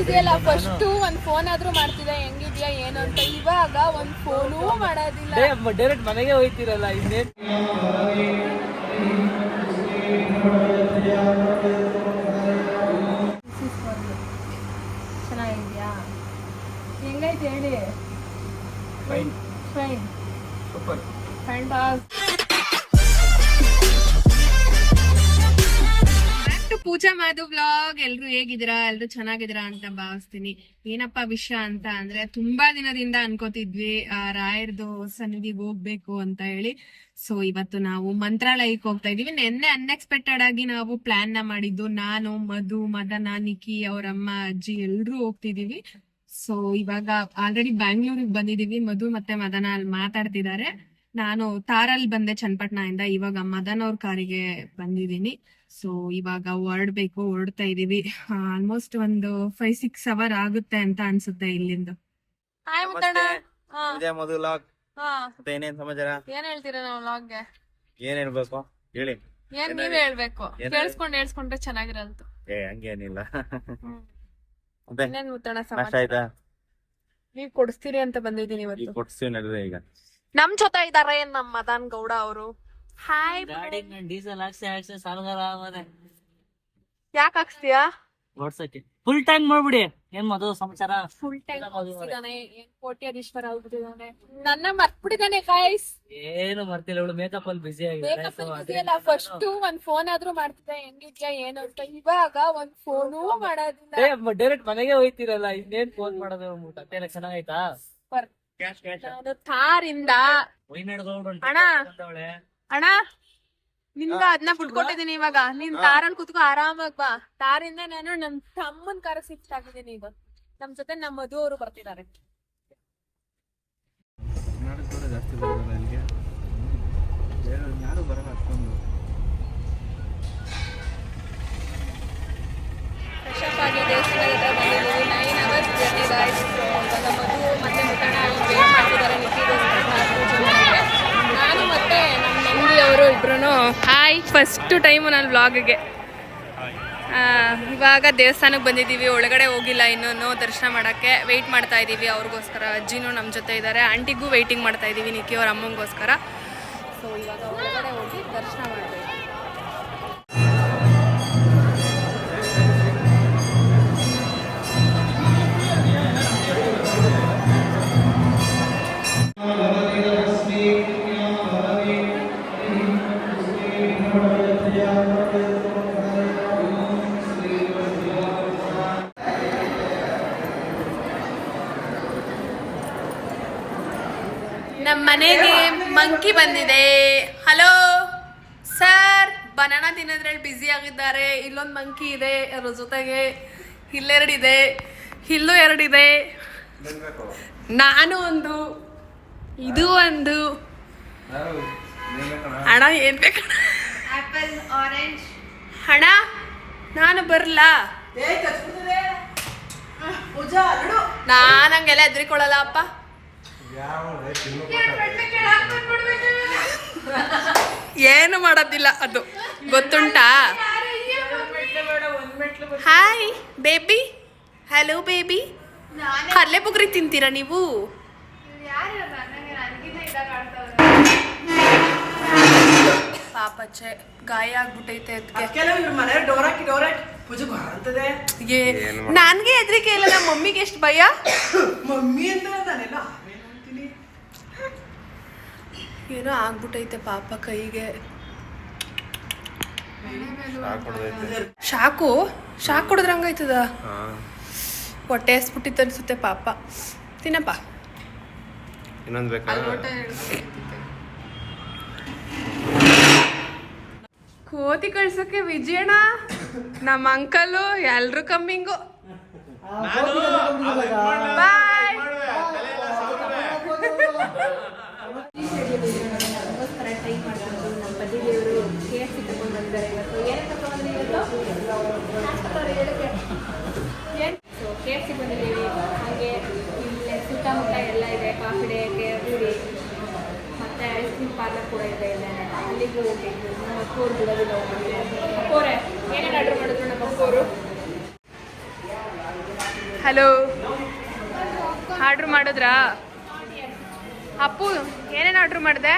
ಇದೆಯಲ್ಲ ಫಸ್ಟ್ ಒಂದ್ ಫೋನ್ ಆದ್ರೂ ಮಾಡ್ತಿದ್ದೆ ಹೆಂಗಿದ್ಯಾ ಏನು ಅಂತ. ಇವಾಗ ಒಂದ್ ಫೋನು ಮಾಡೋದಿಲ್ಲ. ಡೈರೆಕ್ಟ್ ಮನೆಗೆ ಹೋಯ್ತಿರಲ್ಲ ಇನ್ನೇನ್ ಚೆನ್ನಾಗಿದ್ಯಾ? ಹೆಂಗೈತೆ ಹೇಳಿ? Fine fine super Pooja Madhu blog ಎಲ್ರು ಹೇಗಿದ್ದೀರಾ? ಎಲ್ರು ಚೆನ್ನಾಗಿದ್ದೀರಾ ಅಂತ ಭಾವಿಸ್ತೀನಿ. ಏನಪ್ಪಾ ವಿಷಯ ಅಂತ ಅಂದ್ರೆ ತುಂಬಾ ದಿನದಿಂದ ಅನ್ಕೋತಿದ್ವಿ, ಆ, ರಾಯರ್ದು ಸನ್ನಿಧಿಗೆ ಹೋಗ್ಬೇಕು ಅಂತ ಹೇಳಿ. ಸೊ ಇವತ್ತು ನಾವು ಮಂತ್ರಾಲಯಕ್ಕೆ ಹೋಗ್ತಾ ಇದೀವಿ ನಿನ್ನೆ ಅನ್ಎಕ್ಸ್ಪೆಕ್ಟೆಡ್ ಆಗಿ ನಾವು ಪ್ಲಾನ್ನ ಮಾಡಿದ್ದು, ನಾನು, ಮಧು, ಮದನ, ನಿಕಿ, ಅವ್ರಮ್ಮ, ಅಜ್ಜಿ ಎಲ್ರು ಹೋಗ್ತಿದೀವಿ ಸೊ ಇವಾಗ ಆಲ್ರೆಡಿ ಬ್ಯಾಂಗ್ಳೂರಿಗೆ ಬಂದಿದೀವಿ ಮಧು ಮತ್ತೆ ಮದನ ಅಲ್ಲಿ ಮಾತಾಡ್ತಿದ್ದಾರೆ. ನಾನು ತಾರಲ್ಲಿ ಬಂದೆ ಚನ್ನಪಟ್ಟಣದಿಂದ. ಇವಾಗ ಮದನ್ ಅವ್ರ ಕಾರಿಗೆ ಬಂದಿದ್ದೀನಿ. ಸೊ ಇವಾಗ ಹೊರಡ್ಬೇಕು ಹೊರಡ್ತಾ ಇದೀವಿ. ಆಲ್ಮೋಸ್ಟ್ ಒಂದು ಫೈವ್ ಸಿಕ್ಸ್ ಅವರ್ ಆಗುತ್ತೆ ಅಂತ ಅನ್ಸುತ್ತೆ ಇಲ್ಲಿಂದ. ಹಾಯ್ ಮುತ್ತಣ್ಣ ಹಾ. ಇದೇ ಲಾಗ್ ಹಾ. ಮತ್ತೆ ಏನೇನ್ ಸಮಾಚಾರ? ಏನ್ ಹೇಳ್ತೀರಾ ನಾವು ಲಾಗ್ಗೆ ಏನ್ ಹೇಳ್ಬೇಕು? ಹೇಳಿ. ಏನ್ ನೀವ್ ಹೇಳ್ಬೇಕು? ಏನ್ ಕೇಳಿಸ್ಕೊಂಡ್ ಹೇಳ್ಸ್ಕೊಂಡ್ರೆ ಚೆನ್ನಾಗಿರಲ್ತು. ಏ ಹಂಗೇನಿಲ್ಲ. ಮತ್ತೆ? ಇನ್ನೇನ್ ಮುತ್ತಣ್ಣ ನಾಷ್ಟ ಸಮಾಚಾರ? ಆಯ್ತಾ? ನೀವ್ ಕೊಡಿಸ್ತೀರಿ ಅಂತ ಬಂದಿದ್ದೀನಿ ಈಗ ಇವತ್ತು. ಕೊಡ್ಸ್ತೀವಿ ನಡೆದ ಈಗ. ನಮ್ ಜೊತೆ ಇದಾರೆ ನಮ್ ಮದನ್ ಗೌಡ ಅವರು. ಹಾಯ್ ಗಾಡಿ ಡೀಸೆಲ್ ಹಾಕ್ಸಿ ಹಾಕ್ಸಿ ಸಾಲಗಾರ ಆಗೋದೆ. ಯಾಕೆ ಹಾಕ್ಸ್ತೀಯಾ? ಓಡ್ಸಕ್ಕೆ. ಫುಲ್ ಟ್ಯಾಂಕ್ ಮಾಡ್ಬಿಡಿ. ಏನ್ ಮದು ಸಮಾಚಾರ? ಫುಲ್ ಟೈಮ್ ಕೋಟ್ಯಾಧೀಶ್ವರ ಆಗ್ಬಿಟ್ಟಿದಾನೆ. ನನ್ನ ಮರ್ತ್ಬಿಟ್ಟಿದಾನೆ ಗಾಯ್ಸ್ ಏನು ಮರ್ತಿಲ್ಲ ಇವಳು ಮೇಕಪ್ ಅಲ್ಲಿ ಬಿಸಿ ಮೇಕಪ್ ಬೇಕಪ್ಪ ಫಸ್ಟ್ ಒಂದ್ ಫೋನ್ ಆದ್ರೂ ಮಾಡ್ತಿದ್ದೆ. ಹೆಂಗಿದ್ಯಾ ಏನು ಅಂತ. ಇವಾಗ ಒಂದ್ ಫೋನು ಮಾಡೋದಿಲ್ಲ ಡೈರೆಕ್ಟ್ ಮನೆಗೆ ಹೋಯ್ತಿರಲ್ಲ. ಇನ್ನೇನ್ ಫೋನ್ ಮಾಡೋದು? ತಟ್ಟೆ ಎಲ್ಲ ಚೆನ್ನಾಗೈತಾ? Super. ಕ್ಯಾಶ್ ಕ್ಯಾಶ್ ನಾನು ತಾರಿಂದ ಅಣ್ಣ. ಅಣ್ಣ ನಿನ್ಗ ಅದನ್ನ ಬಿಟ್ಕೊಟ್ಟಿದೀನಿ ಇವಾಗ. ನೀನ್ ತಾರಲ್ಲಿ ಕುತ್ಕೊ ಆರಾಮಾಗ್ ಬಾ. ತಾರಿಂದ ನಾನು ನಮ್ ತಮ್ಮನ್ ಕಾರ ಶಿಫ್ಟ್ ಆಗಿದ್ದೀನಿ ಈಗ. ನಮ್ ಜೊತೆ ನಮ್ಮ ಮಧು ಅವರು ಬರ್ತಿದ್ದಾರೆ ಜಾಸ್ತಿ ಬರೋಲ್ಲ ಇಲ್ಲಿಗೆ. ಯಾರು ಬರಲ್ಲ ಅಷ್ಟೊಂದು. ಫ್ರೆಶಪ್ ಆಗಿ ದೇವಸ್ಥಾನದ ಹತ್ರ ಬಂದಿದ್ದೀವಿ. ನೈನ್ ಅವರ್ಸ್ ಜರ್ನಿ ಗಾಯ್ಸ್ ಇವಾಗ ಮಧು ಮತ್ತೆ ಮುತ್ತಣ್ಣ ವೇಟ್ ಮಾಡ್ತಿದ್ದಾರೆ ನಿಂತಿದ್ದಾರೆ ನಾನು ಮತ್ತೆ ನಮ್ಮ ನಂದಿ ಅವರು ಇಬ್ರು ಹಾಯ್ ಫಸ್ಟ್ ಟೈಮು ನಾನು ವ್ಲಾಗ್ಗೆ ಇವಾಗ ದೇವಸ್ಥಾನಕ್ಕೆ ಬಂದಿದ್ದೀವಿ, ಒಳಗಡೆ ಹೋಗಿಲ್ಲ ಇನ್ನೂ ದರ್ಶನ ಮಾಡೋಕ್ಕೆ. ವೆಯ್ಟ್ ಮಾಡ್ತಾ ಇದ್ದೀವಿ ಅವ್ರಿಗೋಸ್ಕರ. ಅಜ್ಜಿನೂ ನಮ್ಮ ಜೊತೆ ಇದ್ದಾರೆ ಆಂಟಿಗೂ ವೆಯ್ಟಿಂಗ್ ಮಾಡ್ತಾ ಇದ್ದೀವಿ ನಿಕ್ಕಿ ಅವ್ರ ಅಮ್ಮಂಗೋಸ್ಕರ. ಸೊ ಇವಾಗ ಒಳಗಡೆ ಹೋಗಿ ನಮ್ಮ ಮನೆಗೆ ಮಂಕಿ ಬಂದಿದೆ. ಹಲೋ ಸರ್ ಬನಾನ ತಿನ್ನೋದ್ರಲ್ಲಿ ಬ್ಯುಸಿ ಆಗಿದ್ದಾರೆ. ಇಲ್ಲೊಂದು ಮಂಕಿ ಇದೆ ಅದ್ರ ಜೊತೆಗೆ ಇಲ್ಲೆರಡಿದೆ ಇಲ್ಲೂ ಎರಡಿದೆ. ನಾನು ಒಂದು ಇದು ಒಂದು. ಹಣ ಏನ್ ಬೇಕು? ಹಣ ನಾನು ಬರಲಾ. ನಾನು ಹಂಗೆಲ್ಲ ಹೆದ್ರಿಕೊಳ್ಳಲ್ಲ ಅಪ್ಪ. ಏನು ಮಾಡೋದಿಲ್ಲ ಅದು. ಗೊತ್ತುಂಟಾ? ಹಾಯ್ ಬೇಬಿ ಹಲೋ ಬೇಬಿ ಕಲ್ಲೆ ಬುಗ್ರಿ ತಿಂತೀರಾ ನೀವು? ಪಾಪಚ್ಚೆ ಗಾಯ ಆಗ್ಬಿಟ್ಟೈತೆ ಅದಕ್ಕೆ ನನ್ಗೆ ಹೆದರಿಕೆ ಇಲ್ಲ ನಮ್ಮ ಮಮ್ಮಿಗೆ ಎಷ್ಟು ಭಯ? ಮಮ್ಮಿ ಅಂತ ನಾನೆಲ್ಲ ಏನೋ ಆಗ್ಬಿಟ್ಟೈತೆ ಪಾಪ ಕೈಗೆ. ಶಾಕು ಶಾಕ್ ಕೊಡಿದ್ರೆ ಹಂಗಾಯ್ತದ? ಹೊಟ್ಟೆ ಹಸ್ಬಿಟ್ಟಿತ್ತು ಅನ್ಸುತ್ತೆ ಪಾಪ. ತಿನ್ನಪ್ಪ. ಇನ್ನೊಂದು ಬೇಕಾ? ಕೋತಿ ಕಳ್ಸಕ್ಕೆ ವಿಜಯಣ ನಮ್ಮ ಅಂಕಲು ಎಲ್ರು ಕಮ್ಮಿಂಗು ಬಾಯ್ ಸಿ ಬಂದಿದ್ದೀವಿ. ಹಾಗೆ ಇದೆ. ಕಾಫಿ ಡೇ ಐಸ್ ಕ್ರೀಮ್ ಕೂಡ ಇದೆ ಏನೇನು ಆರ್ಡರ್ ಮಾಡಿದ್ರು ನಮ್ಮ ಹಲೋ ಆರ್ಡ್ರ್ ಮಾಡಿದ್ರಾ? ಅಪ್ಪು, ಏನೇನು ಆರ್ಡ್ರ್ ಮಾಡಿದೆ?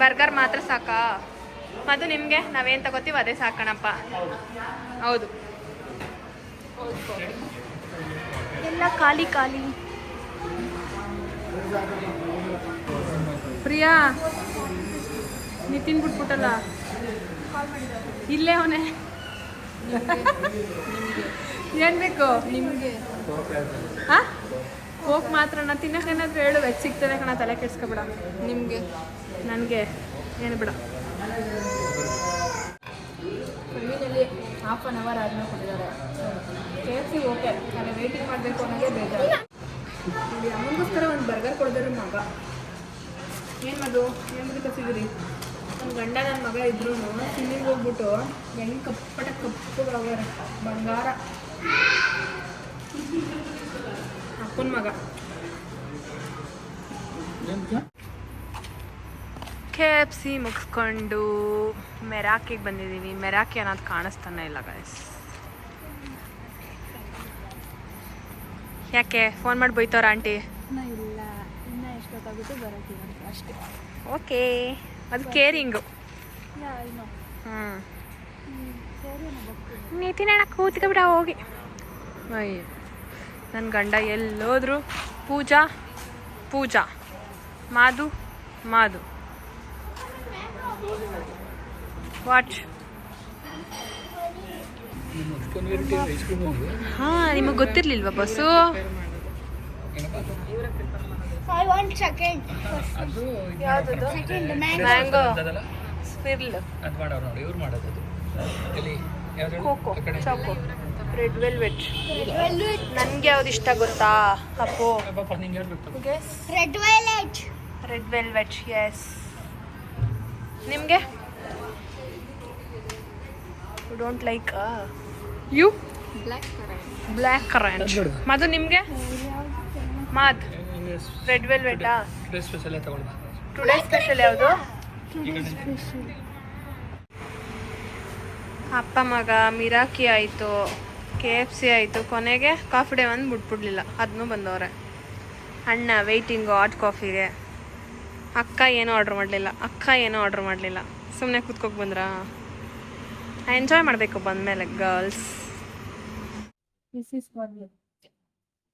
ಬರ್ಗರ್ ಮಾತ್ರ ಸಾಕಾ? ಅದು ನಿಮಗೆ? ನಾವೇನು ತಗೋತೀವಿ ಅದೇ ಸಾಕಣಪ್ಪ. ಹೌದು. ಎಲ್ಲ ಖಾಲಿ ಖಾಲಿ. ಪ್ರಿಯಾ ನಿತಿನ್ ಬಿಟ್ಬಿಟ್ಟಲ್ಲ? ಇಲ್ಲೇ ಅವನೇ. ಏನು ಬೇಕು? ನಿಮಗೆ. ಹಾ ಹೋಗ್ ಮಾತ್ರ ನಾ ತಿನ್ನಕ್ಕೇನಾದ್ರೂ ಹೇಳು ವೆಜ್ ಸಿಗ್ತದೆ ಕಣ ತಲೆ ಕೆಡ್ಸ್ಕೊಬೇಡ. ನಿಮಗೆ ನನಗೆ ಏನು ಬಿಡ. ಹಾಫ್ ಆನ್ ಅವರ್ ಆದ್ಮೇಲೆ ಕೊಟ್ಟಿದ್ದಾರೆ ಕೆ ಎಫ್ ಸಿ ಓಕೆ ನಾನು ವೇಟಿಂಗ್ ಮಾಡಬೇಕು ಅನ್ನೋದೇ ಬೇಜಾರು. ಇಲ್ಲಿ ಅಮ್ಮನಿಗೋಸ್ಕರ ಒಂದು ಬರ್ಗರ್ ಕೊಡಿದ್ರೆ ಮಗ. ಏನು ಮದು ಏನು ಮದು ಕಸಿದಿರಿ ನನ್ನ ಗಂಡ ನನ್ನ ಮಗ ಇದ್ರು ಸ್ವಿಮ್ಮಿಂಗ್ ಹೋಗ್ಬಿಟ್ಟು ಹೆಂಗೆ ಕಪ್ಪಟ ಕಪ್ಪಗಾಗ್ಯಾರ ಬಂಗಾರ. ಅಪ್ಪನ ಮಗ. ಕೆ ಎಫ್ ಸಿ ಮುಗಿಸ್ಕೊಂಡು ಮೆರಾಕಿಗೆ ಬಂದಿದ್ದೀವಿ ಮೆರಾಕಿ ಅನ್ನೋದು ಕಾಣಿಸ್ತಾನೆ ಇಲ್ಲ ಗೈಸ್ ಯಾಕೆ? ಫೋನ್ ಮಾಡಿ ಬೈತವ್ರ ಆಂಟಿ? ಇಲ್ಲ. ಇನ್ನ ಎಷ್ಟೊತ್ತಾಗುತ್ತೆ ಬರೋಕ್ಕೆ ಅಷ್ಟೇ. ಓಕೆ. ಅದು ಕೇರಿಂಗು ಹ್ಞೂ ನೀತಿನ ಕೂತ್ಕೊಬಿಡ ಹೋಗಿ. ಅಯ್ಯ. ನನ್ನ ಗಂಡ ಎಲ್ಲೋದ್ರು ಪೂಜಾ ಪೂಜಾ ಮಾದು ಮಾದು ವಾಚ್ ಹಾ ನಿಮಗೆ ಗೊತ್ತಿರ್ಲಿಲ್ವಾ ಬಸ್ಸು? ಐ ವಾಂಟ್ ಸೆಕೆಂಡ್ ಯಾವ್ದು ಸೆಕೆಂಡ್ ಮ್ಯಾಂಗೋ ಸ್ಪಿರ್ಲ್ ಅದು ಮಾಡೋರು ನೋಡಿ ಇವ್ರು ಮಾಡೋದು ಅದು. ಎಲ್ಲಿ ಯಾವ್ದು ಕೋಕೋ ಚಾಕೋ ರೆಡ್ ವೆಲ್ವೆಟ್ ನನಗೆ ಯಾವ್ದು ಇಷ್ಟ ಗೊತ್ತಾ? Appu. Red velvet red velvet yes ನಿಮಗೆ? You don't like you black black currant Madhu ನಿಮಗೆ? ಮಾದ್ ರೆಡ್ ವೆಲ್ವೆಟಾ ಟುಡೇ ಸ್ಪೆಷಲ್ ಯಾವುದು? ಅಪ್ಪ ಮಗ ಮಿರಾಕಿ ಆಯಿತು. ಕೆ ಎಫ್ ಸಿ ಆಯಿತು. ಕೊನೆಗೆ ಕಾಫಿ ಡೇ ಒಂದು ಬಿಟ್ಬಿಡ್ಲಿಲ್ಲ ಅದನ್ನೂ ಬಂದವ್ರೆ. ಅಣ್ಣ ವೆಯ್ಟಿಂಗು ಹಾಟ್ ಕಾಫಿಗೆ ಅಕ್ಕ ಏನೂ ಆರ್ಡ್ರ್ ಮಾಡಲಿಲ್ಲ. ಅಕ್ಕ ಏನೂ ಆರ್ಡ್ರ್ ಮಾಡಲಿಲ್ಲ. ಸುಮ್ಮನೆ ಕೂತ್ಕೋಗಿ ಬಂದ್ರಾ? ಎಂಜಾಯ್ ಮಾಡಬೇಕು ಬಂದಮೇಲೆ ಗರ್ಲ್ಸ್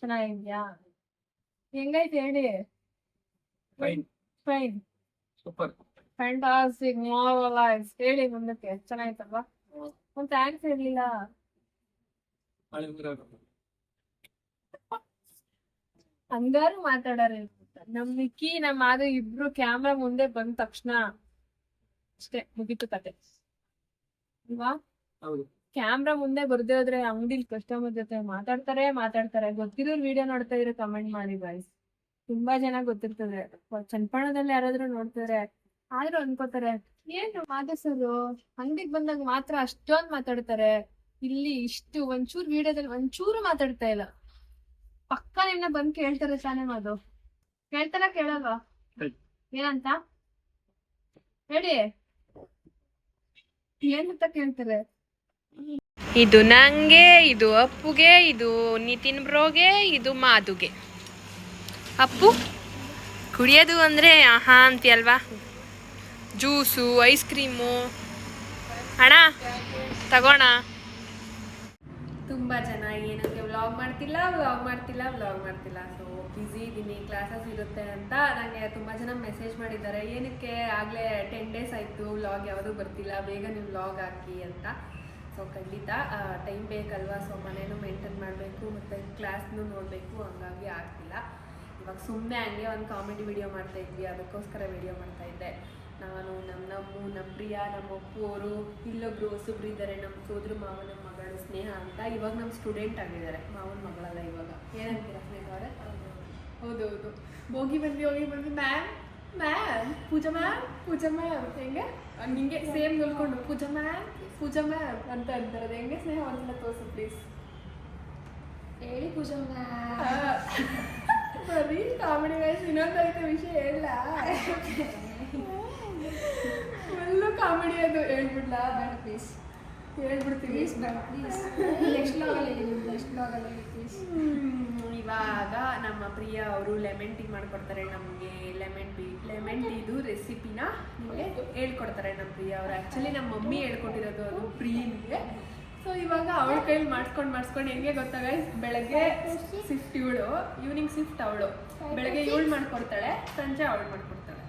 ಚೆನ್ನಾಗಿದ್ಯಾ? ಹೆಂಗೈತೆ ಹೇಳಿ? Fine fine super fantastic marvellous ಹೇಳಿ ಮುಂದಕ್ಕೆ. ಚೆನ್ನಾಯ್ತಲ್ವಾ ಒಂದು ಥ್ಯಾಂಕ್ಸ್ ಇರಲಿಲ್ಲ ಹಂಗಾರು ಮಾತಾಡಾರ ನಮ್ ನಿಕ್ಕಿ ನಮ್ ಅದು ಇಬ್ರು ಕ್ಯಾಮ್ರಾ ಮುಂದೆ ಬಂದ ತಕ್ಷಣ ಅಷ್ಟೇ ಮುಗೀತು ಕತೆ. ಅಲ್ವಾ? ಕ್ಯಾಮ್ರಾ ಮುಂದೆ ಬರ್ದೇ ಹೋದ್ರೆ ಅಂಗಡಿಲಿ ಕಸ್ಟಮರ್ ಜೊತೆ ಮಾತಾಡ್ತಾರೆ ಮಾತಾಡ್ತಾರೆ. ಗೊತ್ತಿರೋರು ವಿಡಿಯೋ ನೋಡ್ತಾ ಇದ್ರೆ ಕಮೆಂಟ್ ಮಾಡಿ ಬಾಯ್ಸ್ ತುಂಬಾ ಜನ ಗೊತ್ತಿರ್ತದೆ. ಚನ್ಪಾಣದಲ್ಲಿ ಯಾರಾದ್ರೂ ನೋಡ್ತಾರೆ ಆದ್ರೂ ಅನ್ಕೋತಾರೆ ಏನು ಮಾದೇಸರು ಅಂಗಡಿಗೆ ಬಂದಾಗ ಮಾತ್ರ ಅಷ್ಟೊಂದ್ ಮಾತಾಡ್ತಾರೆ. ಇಲ್ಲಿ ಇಷ್ಟು ಒಂಚೂರು ವಿಡಿಯೋದಲ್ಲಿ ಒಂಚೂರು ಮಾತಾಡ್ತಾ ಇಲ್ಲ. ಪಕ್ಕ ನಿನ್ನ ಬಂದು ಕೇಳ್ತಾರೆ ತಾನೇ ಮಾದು ಕೇಳ್ತಾರ ಕೇಳಲ್ವಾ. ಏನಂತ? ಹೇಳಿ. ಏನಂತ ಕೇಳ್ತಾರೆ? ಇದು ನಂಗೆ ಇದು ಅಪ್ಪುಗೆ ಇದು ನಿತಿನ್ ಬ್ರೋಗೆ ಇದು ಮಾದುಗೆ ಅಪ್ಪು ಕುಡಿಯೋದು ಅಂದರೆ ಆಹಾ ಅಂತೀಯಲ್ವಾ? Juice ice cream. ಅಣ್ಣ ತಗೋಣ. ತುಂಬ ಜನ ಏನಕ್ಕೆ ವ್ಲಾಗ್ ಮಾಡ್ತಿಲ್ಲ ವ್ಲಾಗ್ ಮಾಡ್ತಿಲ್ಲ ವ್ಲಾಗ್ ಮಾಡ್ತಿಲ್ಲ. ಸೊ ಬ್ಯುಸಿ ಇದ್ದೀನಿ ಕ್ಲಾಸಸ್ ಇರುತ್ತೆ ಅಂತ. ನನಗೆ ತುಂಬ ಜನ ಮೆಸೇಜ್ ಮಾಡಿದ್ದಾರೆ, ಏನಕ್ಕೆ ಆಗಲೇ ಟೆನ್ ಡೇಸ್ ಆಯಿತು ವ್ಲಾಗ್ ಯಾವುದೂ ಬರ್ತಿಲ್ಲ, ಬೇಗ ನೀವು ವ್ಲಾಗ್ ಹಾಕಿ ಅಂತ. ಸೊ ಖಂಡಿತ ಟೈಮ್ ಬೇಕಲ್ವಾ? ಸೊ ಮನೇನು ಮೇಂಟೈನ್ ಮಾಡಬೇಕು, ಮತ್ತು ಕ್ಲಾಸ್ನು ನೋಡಬೇಕು, ಹಂಗಾಗಿ ಆಗ್ತಿಲ್ಲ. ಇವಾಗ ಸುಮ್ಮನೆ ಹಂಗೆ ಒಂದು ಕಾಮಿಡಿ ವಿಡಿಯೋ ಮಾಡ್ತಾ ಇದ್ವಿ, ಅದಕ್ಕೋಸ್ಕರ ವಿಡಿಯೋ ಮಾಡ್ತಾ ಇದ್ದೆ. ನಾನು ನಮ್ಮ ನಮ್ಮ ನಮ್ಮ ಪ್ರಿಯಾ ನಮ್ಮ ಅಪ್ಪು ಅವರು ಇಲ್ಲೊಬ್ರು ಹೊಸಬ್ರು ಇದ್ದಾರೆ ನಮ್ಮ ಸೋದ್ರ ಮಾವನ ಮಗಳು ಸ್ನೇಹ ಅಂತ ಇವಾಗ ನಮ್ಮ ಸ್ಟೂಡೆಂಟ್ ಆಗಿದ್ದಾರೆ. ಮಾವನ ಮಗಳಲ್ಲ ಇವಾಗ. ಏನಂತೀರಾ ಸ್ನೇಹ ಅವರೇ? ಹೌದು ಹೌದು. ಹೋಗಿ ಬಂದ್ವಿ ಹೋಗಿ ಬಂದ್ವಿ. Ma'am ma'am Pooja ma'am Pooja ma'am ಹೆಂಗೆ? ನಿಂಗೆ ಸೇಮ್ ನೋಡ್ಕೊಂಡು ಪೂಜಾ ಮ್ಯಾಮ್ ಪೂಜಾ ಮ್ಯಾಮ್ ಅಂತ ಅಂತಾರೆ ಅದು ಹೆಂಗೆ ಸ್ನೇಹ ಒಂದ್ಸಲ ತೋರಿಸು ಪ್ಲೀಸ್ ಹೇಳಿ ಪೂಜಾ ಬರೀ ಕಾಮಿಡಿ ವಯಸ್ಸು ಇನ್ನೊಂದೈತೆ ವಿಷಯ ಫುಲ್ಲು ಕಾಮಿಡಿ ಅದು ಹೇಳ್ಬಿಡ್ಲಾ? ಬೇಡ ಪ್ಲೀಸ್ ಹೇಳ್ಬಿಡ್ತೀವಿ. ಪ್ಲೀಸ್ ಬೇಡ ಪ್ಲೀಸ್ ನೆಕ್ಸ್ಟ್ ನೆಕ್ಸ್ಟ್ ಪ್ಲೀಸ್ ಇವಾಗ ನಮ್ಮ ಪ್ರಿಯ ಅವರು ಲೆಮನ್ ಟೀ ಮಾಡ್ಕೊಡ್ತಾರೆ ನಮಗೆ. ಲೆಮನ್ ಟೀ ಲೆಮನ್ ಟೀದು ರೆಸಿಪಿನ ನಿಮಗೆ ಹೇಳ್ಕೊಡ್ತಾರೆ ನಮ್ಮ ಪ್ರಿಯ ಅವರು. ಆ್ಯಕ್ಚುಲಿ ನಮ್ಮ ಮಮ್ಮಿ ಹೇಳ್ಕೊಟ್ಟಿರೋದು ಅದು ಪ್ರಿಯನಿಗೆ ಸೊ ಇವಾಗ ಅವಳ ಕೈಲಿ ಮಾಡ್ಸ್ಕೊಂಡು ಮಾಡಿಸ್ಕೊಂಡು ಹೆಂಗೆ ಗೊತ್ತಾಗ? ಬೆಳಗ್ಗೆ ಶಿಫ್ಟ್ ಇವಳು ಈವ್ನಿಂಗ್ ಶಿಫ್ಟ್ ಅವಳು. ಬೆಳಗ್ಗೆ ಇವಳು ಮಾಡ್ಕೊಡ್ತಾಳೆ ಸಂಜೆ ಅವಳು ಮಾಡ್ಕೊಡ್ತಾಳೆ.